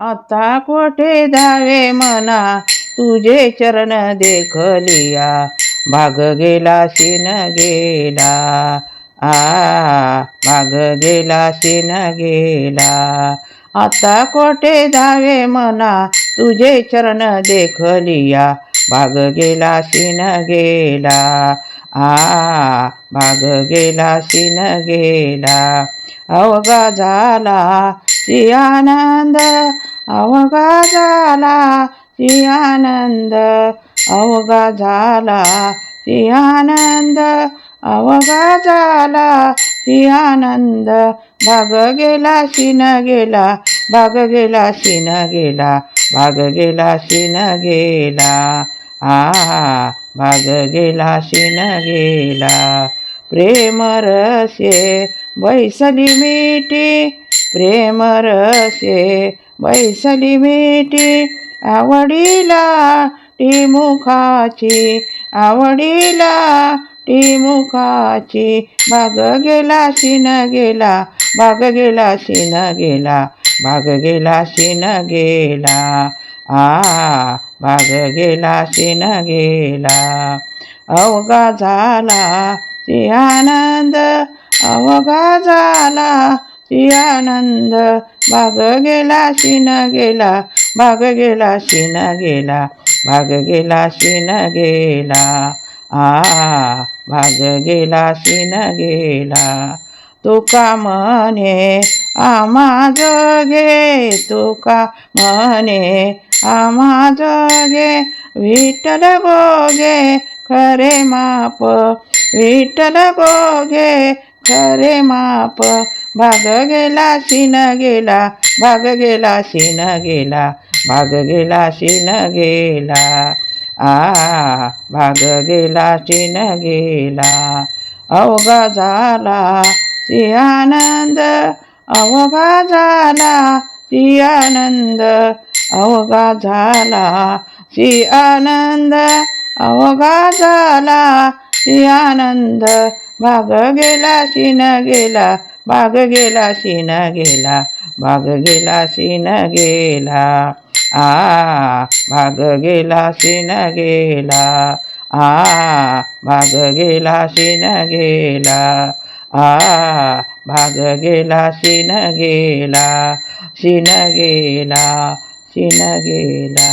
आता कोठे धावे मना? तुझे चरण देखलिया. भाग गेला शिन गेला. आ भाग गेला शिन गेला. आता कोठे धावे मना? तुझे चरण देखलिया. भाग गेला शिन गेला. आ भाग गेला शिन गेला. अवगा झाला श्री आनंद. अवघा झाला ती आनंद अवघा झाला ती आनंद अवघा झाला ती आनंद. भाग गेला शिन गेला भाग गेला शिन गेला भाग गेला शिन गेला. आ भाग गेला शिन गेला. प्रेम रसे बैसली मिठी प्रेम रसे बैसली मिठी आवडीला टी मुखाची आवडीला टी मुखाची भाग गेला शिन गेला भाग गेला शिन गेला भाग गेला शिन गेला. आ भाग गेला शिन गेला. अवघा झाला ती आनंद अवघा झाला आनंद. भाग गेला शिन गेला. भाग गेला शिन गेला. भाग गेला शिन गेला. आ भाग गेला शिन गेला. तुका म्हणे आमाज गे? तुका म्हणे आमाज गे? विठ्ठल गोगे खरे माप. विठ्ठल गोगे खरे माप. भाग गेला शिन गेला भाग गेला शिन गेला भाग गेला शिन गेला. आ भाग गेला शिन गेला. अवघा झाला सियानंद आनंद अवघा झाला सियानंद अवघा झाला ती आनंद अवघा झाला सियानंद. भाग गेला शिन गेला भाग गेला शिन गेला भाग गेला शिन गेला. आ भाग गेला शिन गेला. आ भाग गेला शिन गेला. आ भाग गेला शिन गेला. शिन गेला शिन गेला.